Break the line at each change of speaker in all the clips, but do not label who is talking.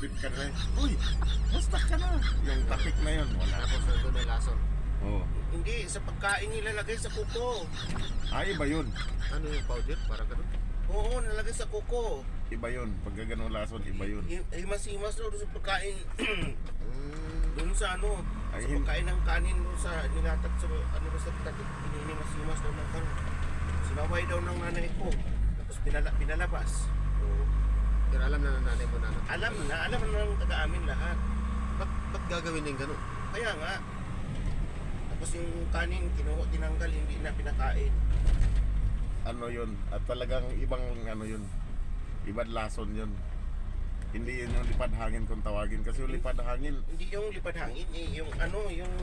bit ka na. Uy, basta ka na. Yung tapik na yun, wala.
Tapos nandun may lason.
Oo.
Hindi, sa pagkain nilalagay sa kuko.
Ay, iba yun.
Ano yung powder? Parang ganun.
Oo, nalagay sa kuko.
Iba yun. Pag ganun lason, iba yun.
Hi- Himas-himas doon sa pagkain.
Mm.
doon sa ano,
Ay,
sa pagkain ng kanin doon sa nilatag sa ano ba sa tatik. Hinihimas-himas daw ng kanin. Sinaway daw ng nanay ko. Tapos pinala, pinalabas.
Pero alam na ng nanay mo na.
Alam na, alam na ng taga-amin lahat.
Ba't, ba't gagawin yung ganun?
Kaya nga, tapos yung kanin, kinuha, tinanggal, hindi na pinakain.
Ano yun. At talagang ibang ano yun. Ibang lason yun. Hindi yun yung lipad hangin kung tawagin. Kasi yung lipad hangin,
Hindi yung lipad hangin, eh, yung ano, yung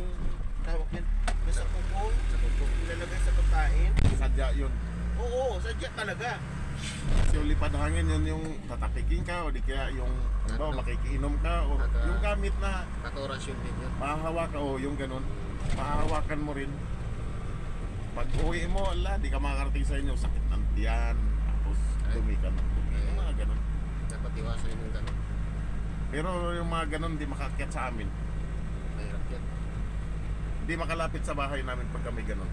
tawag yan, nasa kuko,
Sa kuko.
ilalagay sa pagkain.
sadya yun.
Oo, sadya talaga.
Kasi yung lipad hangin yun yung tatapikin ka o di kaya yung ano, makikiinom ka o
Naka-
yung gamit na
Katorasyon din yun.
mahahawa ka o yung ganun. Mahahawakan mo rin. Pag uwi mo, ala, di ka makakarating sa inyo, sakit ng tiyan, tapos
Ay.
dumi ka ng dumi. Yung mga ganun.
Dapat iwasan yung ganun.
Pero yung mga ganun, di makakyat sa amin.
Mahirap yan.
Di makalapit sa bahay namin pag kami ganun.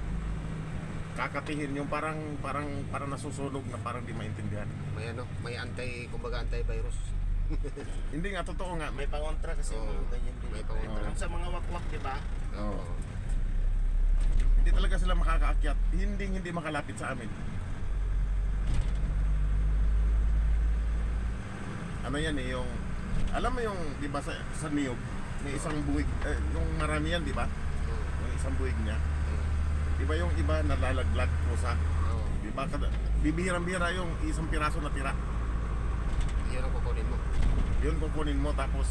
Kakatihin yung parang parang parang nasusunog na parang di maintindihan.
May ano, may anti, kumbaga anti-virus.
Hindi nga, totoo nga.
May pangontra kasi
Oo,
mga ganyan din.
may pangontra.
Yung Sa mga wakwak, di ba?
Oo. Hindi talaga sila makakaakyat. Hindi hindi makalapit sa amin. Ano yan eh, yung... Alam mo yung, di ba sa, sa niyog, may isang buwig, eh, yung marami yan, di ba? Yung isang buwig niya.
Oo.
Di ba yung iba nalalaglag pusa?
Oo.
Di ba? Kada- Bibihirang-bihira yung isang piraso na tira.
Yun ang kukunin mo.
Yun kukunin mo tapos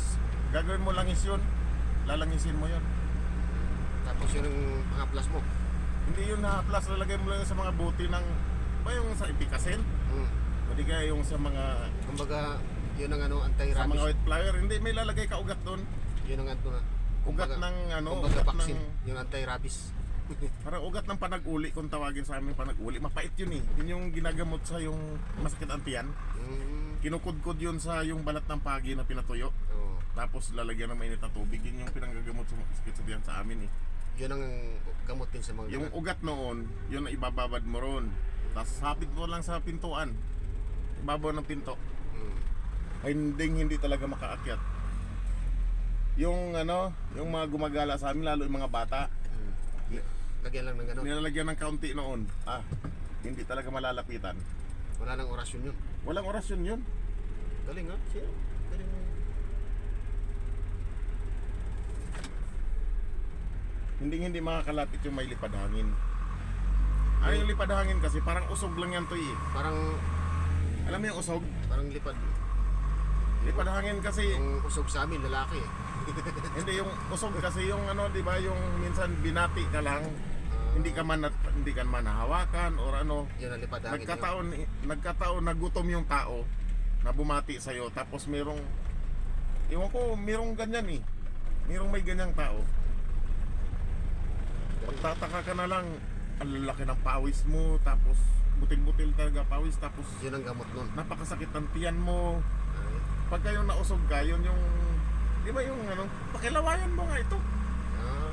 gagawin mo langis yun. Lalangisin mo yun.
Tapos yun ang pang-plus mo.
Hindi yun na plus lalagay mo lang sa mga buti ng ba yung sa ipikasin?
Mm.
O di kaya yung sa mga
Kumbaga, yun ang ano,
sa mga
anti-rabies.
white flower, hindi may lalagay ka ugat doon.
Yun ang ano na.
Ugat ng ano,
Kumbaga
ugat
vaccine.
ng
Yung anti-rabies.
Parang ugat ng panag-uli kung tawagin sa amin panag-uli. Mapait yun eh. Yun yung ginagamot sa yung masakit ang tiyan.
Mm.
Kinukudkod yun sa yung balat ng pagi na pinatuyo.
Oo.
Tapos lalagyan ng mainit na tubig. Yun yung pinanggagamot sa sakit sa tiyan sa amin eh.
Yun ang gamot din sa mga
Yung
ganun.
ugat noon, yun na ibababad mo ron. Tapos hapit mo lang sa pintuan. Ibabaw ng pinto.
Mm.
Ay hindi hindi talaga makaakyat. Yung ano, yung mga gumagala sa amin, lalo yung mga bata.
Lagyan lang ng gano'n.
nilalagyan ng kaunti noon. Ah, hindi talaga malalapitan.
Wala nang orasyon yun.
Walang orasyon yun.
Galing ha? Siya. Galing mo.
Hindi hindi makakalapit yung may lipad hangin. Ano yung lipad hangin kasi parang usog lang yan to eh.
Parang,
Alam mo yung usog?
parang lipad.
Lipad hangin kasi
Yung usog sa amin, lalaki eh.
hindi yung usog kasi yung ano, 'di ba, yung minsan binati ka lang, hindi ka man nat- hindi ka man nahawakan or ano.
Yun ang lipad hangin.
Nagkataon nagkataon na gutom yung tao na bumati sa iyo tapos merong Ewan ko, merong ganyan eh. Merong may ganyang tao. Pagtataka ka na lang, ang lalaki ng pawis mo, tapos butil-butil talaga pawis, tapos
Yun ang gamot nun.
napakasakit ng tiyan mo.
Ay,
Pagka yung nausog ka, yun yung, di ba yung ano, pakilawayan mo nga ito.
ah,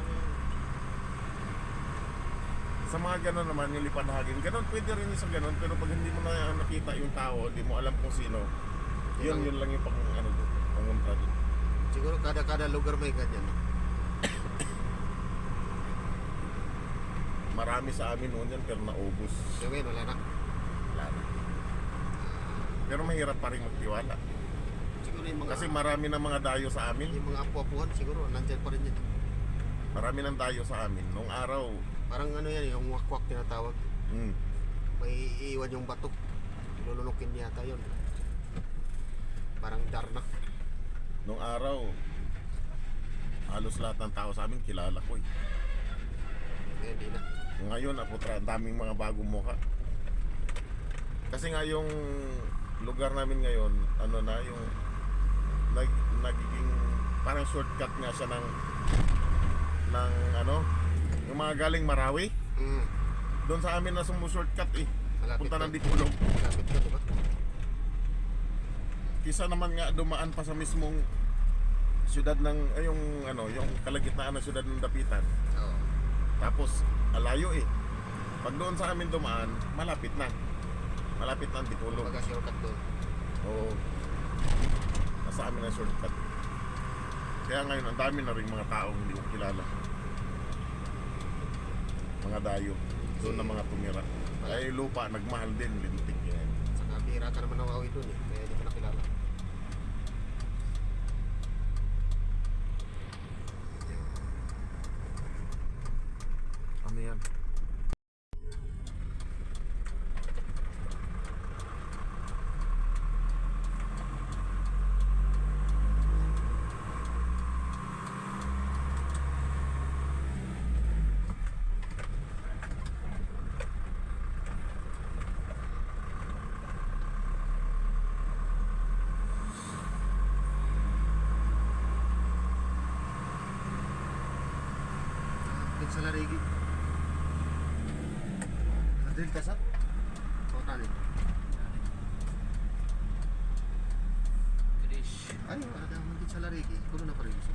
Sa mga ganon naman, yung lipanhagin, ganon pwede rin yung sa ganon, pero pag hindi mo na nakita yung tao, hindi mo alam kung sino, yun, yun lang yung pang, ano, pangunta doon.
siguro kada-kada lugar may ganyan.
Marami sa amin noon yan, pero naubos.
Ngayon, wala na.
Wala na. Pero mahirap pa rin magtiwala.
Siguro yung mga,
Kasi marami ng mga dayo sa amin.
yung mga apu-apuhan, siguro, nandyan pa rin yun.
Marami ng dayo sa amin. Nung araw,
Parang ano yan, yung wakwak tinatawag.
mm,
May iiwan yung bato. Lulunukin yata yun. Parang darnak.
nung araw, halos lahat ng tao sa amin kilala ko eh.
Ngayon, di na.
Ngayon, aputra, ang daming mga bagong mukha. Kasi nga yung lugar namin ngayon, ano na, yung nag, nagiging parang shortcut nga siya ng ng ano, yung mga galing Marawi.
Mm.
Doon sa amin na sumu-shortcut eh.
Malapit
Punta ng Dipulog.
Malapit ka, di ba?
kisa naman nga dumaan pa sa mismong syudad ng ay, yung ano, yung kalagitnaan ng syudad ng Dapitan.
Oo.
Tapos alayo eh. Pag doon sa amin dumaan, malapit na. Malapit na ang Dipolog.
Kumbaga shortcut doon.
Oo. Nasa amin ang shortcut. Kaya ngayon, ang dami na rin mga taong hindi ko kilala. Mga dayo. Doon na mga tumira. Yung lupa, nagmahal din, lintik yan.
Saka bira ka naman nawawi doon eh. Kaya hindi ka nakilala.
Ano yan?
Din sa larigi. Nadil ka sa? Tali.
Krish.
Ay, wala ka man din sa larigi. Kuno na pa rin.